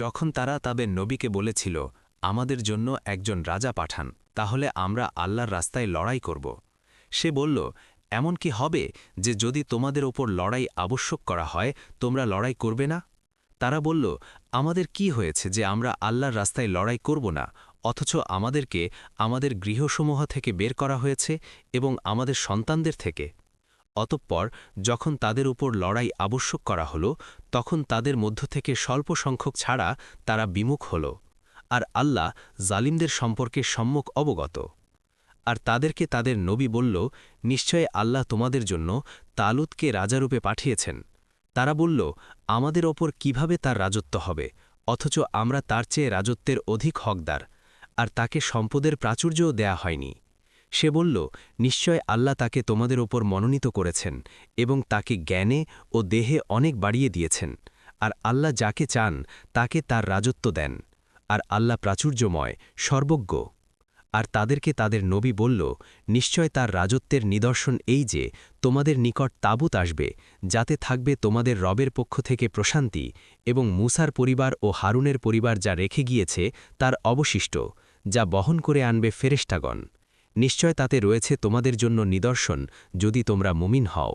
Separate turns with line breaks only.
যখন তারা তাদের নবীকে বলেছিল, আমাদের জন্য একজন রাজা পাঠান, তাহলে আমরা আল্লাহর রাস্তায় লড়াই করব। সে বলল, এমন কি হবে যে যদি তোমাদের ওপর লড়াই আবশ্যক করা হয়, তোমরা লড়াই করবে না? তারা বলল, আমাদের কি হয়েছে যে আমরা আল্লাহর রাস্তায় লড়াই করব না, অথচ আমাদেরকে আমাদের গৃহসমূহ থেকে বের করা হয়েছে এবং আমাদের সন্তানদের থেকে? অতঃপর যখন তাদের উপর লড়াই আবশ্যক করা হল, তখন তাদের মধ্য থেকে স্বল্প সংখ্যক ছাড়া তারা বিমুখ হল, আর আল্লাহ জালিমদের সম্পর্কে সম্মুখ অবগত। আর তাদেরকে তাদের নবী বলল, নিশ্চয় আল্লাহ তোমাদের জন্য তালুতকে রাজারূপে পাঠিয়েছেন। তারা বলল, আমাদের ওপর কীভাবে তার রাজত্ব হবে? অথচ আমরা তার চেয়ে রাজত্বের অধিক হকদার, আর তাকে সম্পদের প্রাচুর্যও দেয়া হয়নি। সে বলল, নিশ্চয় আল্লাহ তাকে তোমাদের ওপর মনোনীত করেছেন এবং তাকে জ্ঞানে ও দেহে অনেক বাড়িয়ে দিয়েছেন। আর আল্লাহ যাকে চান, তাকে তার রাজত্ব দেন। আর আল্লাহ প্রাচুর্যময়, সর্বজ্ঞ। আর তাদেরকে তাদের নবী বলল, নিশ্চয় তার রাজত্বের নিদর্শন এই যে, তোমাদের নিকট তাবুত আসবে, যাতে থাকবে তোমাদের রবের পক্ষ থেকে প্রশান্তি এবং মুসার পরিবার ও হারুনের পরিবার যা রেখে গিয়েছে তার অবশিষ্ট, যা বহন করে আনবে ফেরেস্টাগণ নিশ্চয় তাতে রয়েছে তোমাদের জন্য নিদর্শন যদি তোমরা মুমিন হও।